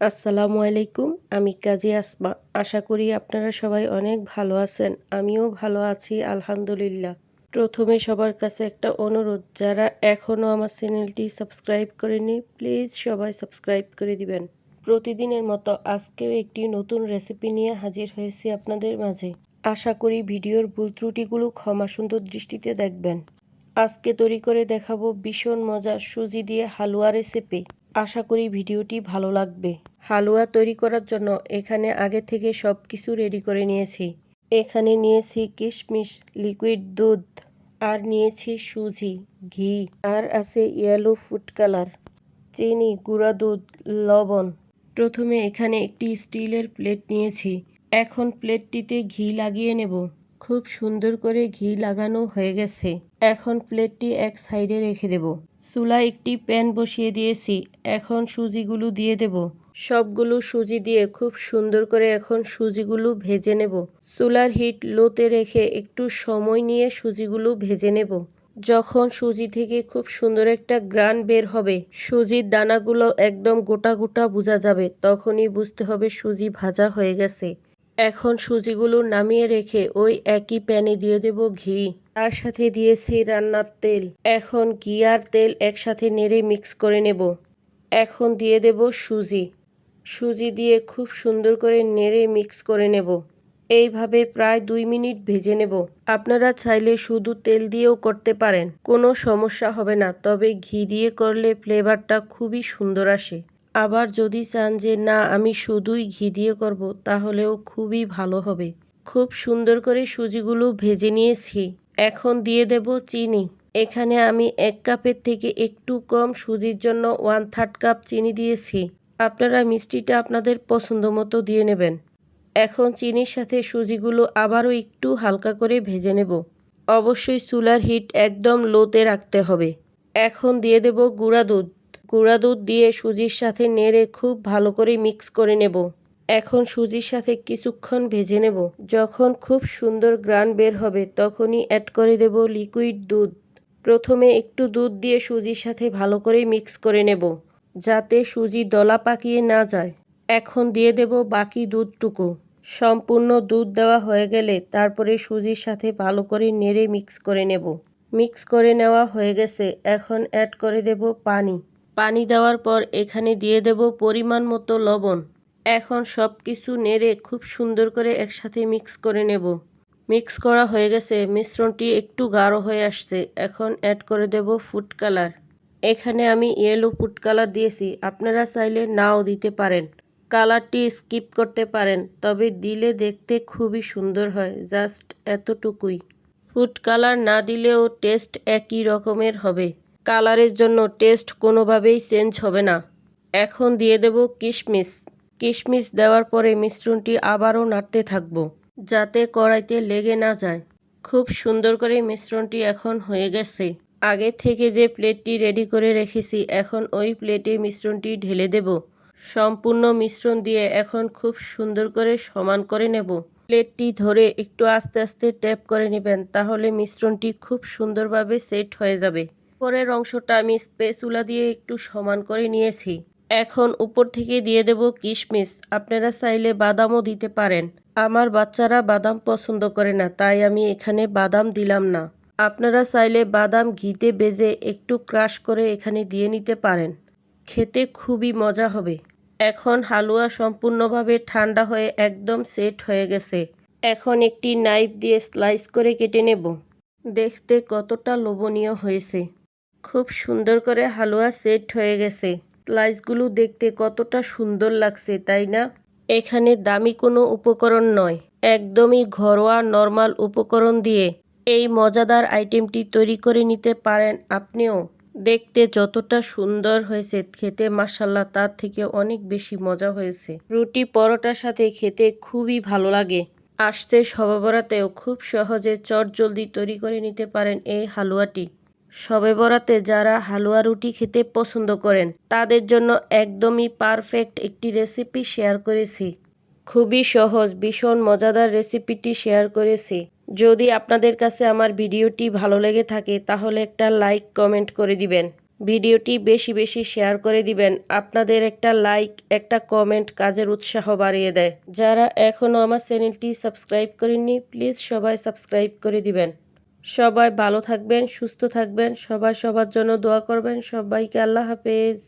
আসসালামু আলাইকুম, আমি কাজী আসমা। আশা করি আপনারা সবাই অনেক ভালো আছেন। আমিও ভালো আছি, আলহামদুলিল্লাহ। প্রথমে সবার কাছে একটা অনুরোধ, যারা এখনও আমার চ্যানেলটি সাবস্ক্রাইব করেনি প্লিজ সবাই সাবস্ক্রাইব করে দিবেন। প্রতিদিনের মতো আজকেও একটি নতুন রেসিপি নিয়ে হাজির হয়েছি আপনাদের মাঝে। আশা করি ভিডিওর ভুল ত্রুটিগুলো ক্ষমা সুন্দর দৃষ্টিতে দেখবেন। আজকে তৈরি করে দেখাবো ভীষণ মজার সুজি দিয়ে হালুয়া রেসিপি আশা করি ভিডিওটি ভালো লাগবে। হালুয়া তৈরি করার জন্য এখানে আগে থেকে সব কিছু রেডি করে নিয়েছি। এখানে নিয়েছি কিশমিশ লিকুইড দুধ, আর নিয়েছি সুজি, ঘি, আর আছে ইয়েলো ফুড কালার চিনি, গুঁড়া দুধ, লবণ। প্রথমে এখানে একটি স্টিলের প্লেট নিয়েছি। এখন প্লেটটিতে ঘি লাগিয়ে নেব। খুব সুন্দর করে ঘি লাগানো হয়ে গেছে। এখন প্লেটটি এক সাইডে রেখে দেব। চুলা একটি প্যান বসিয়ে দিয়েছি, এখন সুজিগুলো দিয়ে দেব। সবগুলো সুজি দিয়ে খুব সুন্দর করে এখন সুজিগুলো ভেজে নেব। চুলার হিট লোতে রেখে একটু সময় নিয়ে সুজিগুলো ভেজে নেব। যখন সুজি থেকে খুব সুন্দর একটা গ্রান বের হবে, সুজির দানাগুলো একদম গোটা গোটা বোঝা যাবে, তখনই বুঝতে হবে সুজি ভাজা হয়ে গেছে। এখন সুজিগুলো নামিয়ে রেখে ওই একই প্যানে দিয়ে দেব ঘি। তার সাথে দিয়েছি রান্নার তেল। এখন ঘি আর তেল একসাথে নেড়ে মিক্স করে নেব। এখন দিয়ে দেব সুজি। সুজি দিয়ে খুব সুন্দর করে নেড়ে মিক্স করে নেব। এইভাবে প্রায় দুই মিনিট ভেজে নেব। আপনারা চাইলে শুধু তেল দিয়েও করতে পারেন। কোনো সমস্যা হবে না। তবে ঘি দিয়ে করলে ফ্লেভারটা খুবই সুন্দর আসে। আবার যদি চান যে, না, আমি শুধুই ঘি দিয়ে করব, তাহলেও খুবই ভালো হবে। খুব সুন্দর করে সুজিগুলো ভেজে নিয়েছি। এখন দিয়ে দেব চিনি। এখানে আমি এক কাপের থেকে একটু কম সুজির জন্য ওয়ান থার্ড কাপ চিনি দিয়েছি। আপনারা মিষ্টিটা আপনাদের পছন্দ মতো দিয়ে নেবেন। এখন চিনির সাথে সুজিগুলো আবারও একটু হালকা করে ভেজে নেব। অবশ্যই চুলার হিট একদম লোতে রাখতে হবে। এখন দিয়ে দেব গুঁড়া দুধ। গুঁড়া দুধ দিয়ে সুজির সাথে নেড়ে খুব ভালো করে মিক্স করে নেব। এখন সুজির সাথে কিছুক্ষণ ভেজে নেব। যখন খুব সুন্দর গ্রান বের হবে, তখনই অ্যাড করে দেব লিকুইড দুধ। প্রথমে একটু দুধ দিয়ে সুজির সাথে ভালো করে মিক্স করে নেব, যাতে সুজি দলা পাকিয়ে না যায়। এখন দিয়ে দেব বাকি দুধটুকু। সম্পূর্ণ দুধ দেওয়া হয়ে গেলে তারপরে সুজির সাথে ভালো করে নেড়ে মিক্স করে নেব। মিক্স করে নেওয়া হয়ে গেছে, এখন অ্যাড করে দেব পানি। পানি দেওয়ার পর এখানে দিয়ে দেব পরিমাণ মতো লবণ। এখন সব কিছু নেড়ে খুব সুন্দর করে একসাথে মিক্স করে নেব। মিক্স করা হয়ে গেছে, মিশ্রণটি একটু গাঢ় হয়ে আসছে। এখন অ্যাড করে দেব ফুড কালার এখানে আমি ইয়েলো ফুড কালার দিয়েছি, আপনারা চাইলে নাও দিতে পারেন। কালারটি স্কিপ করতে পারেন, তবে দিলে দেখতে খুবই সুন্দর হয় জাস্ট এতটুকুই। ফুড কালার না দিলেও টেস্ট একই রকমের হবে। কালারের জন্য টেস্ট কোনোভাবেই চেঞ্জ হবে না। এখন দিয়ে দেব কিশমিশ। কিশমিশ দেওয়ার পরে মিশ্রণটি আবারও নাড়তে থাকব, যাতে কড়াইতে লেগে না যায়। খুব সুন্দর করে মিশ্রণটি এখন হয়ে গেছে। আগে থেকে যে প্লেটটি রেডি করে রেখেছি, এখন ওই প্লেটে মিশ্রণটি ঢেলে দেব। সম্পূর্ণ মিশ্রণ দিয়ে এখন খুব সুন্দর করে সমান করে নেব। প্লেটটি ধরে একটু আস্তে আস্তে ট্যাপ করে নেবেন, তাহলে মিশ্রণটি খুব সুন্দরভাবে সেট হয়ে যাবে। পরের অংশটা আমি স্পেসুলা দিয়ে একটু সমান করে নিয়েছি। এখন উপর থেকে দিয়ে দেব কিশমিশ। আপনারা চাইলে বাদামও দিতে পারেন। আমার বাচ্চারা বাদাম পছন্দ করে না, তাই আমি এখানে বাদাম দিলাম না। আপনারা চাইলে বাদাম ঘিতে বেজে একটু ক্রাশ করে এখানে দিয়ে নিতে পারেন। খেতে খুবই মজা হবে। এখন হালুয়া সম্পূর্ণভাবে ঠান্ডা হয়ে একদম সেট হয়ে গেছে। এখন একটি নাইফ দিয়ে স্লাইস করে কেটে নেব। দেখতে কতটা লোভনীয় হয়েছে। খুব সুন্দর করে হালুয়া সেট হয়ে গেছে। স্লাইসগুলো দেখতে কতটা সুন্দর লাগছে, তাই না? এখানে দামি কোনো উপকরণ নয়, একদমই ঘরোয়া নর্মাল উপকরণ দিয়ে এই মজাদার আইটেমটি তৈরি করে নিতে পারেন আপনিও। দেখতে যতটা সুন্দর হয়েছে, খেতে মাসাল্লাহ তার থেকে অনেক বেশি মজা হয়েছে। রুটি পরোটার সাথে খেতে খুবই ভালো লাগে। আসছে সবাবরাতেও খুব সহজে চট জলদি তৈরি করে নিতে পারেন এই হালুয়াটি। সবে বরাতে যারা হালুয়া রুটি খেতে পছন্দ করেন, তাদের জন্য একদমই পারফেক্ট একটি রেসিপি শেয়ার করেছি। খুবই সহজ, ভীষণ মজাদার রেসিপিটি শেয়ার করেছি। যদি আপনাদের কাছে আমার ভিডিওটি ভালো লেগে থাকে, তাহলে একটা লাইক, কমেন্ট করে দিবেন। ভিডিওটি বেশি বেশি শেয়ার করে দিবেন। আপনাদের একটা লাইক, একটা কমেন্ট কাজের উৎসাহ বাড়িয়ে দেয়। যারা এখনও আমার চ্যানেলটি সাবস্ক্রাইব করেননি, প্লিজ সবাই সাবস্ক্রাইব করে দিবেন। সবাই ভালো থাকবেন সুস্থ থাকবেন সবাই সবার জন্য দোয়া করবেন। সবাইকে আল্লাহ হাফেজ।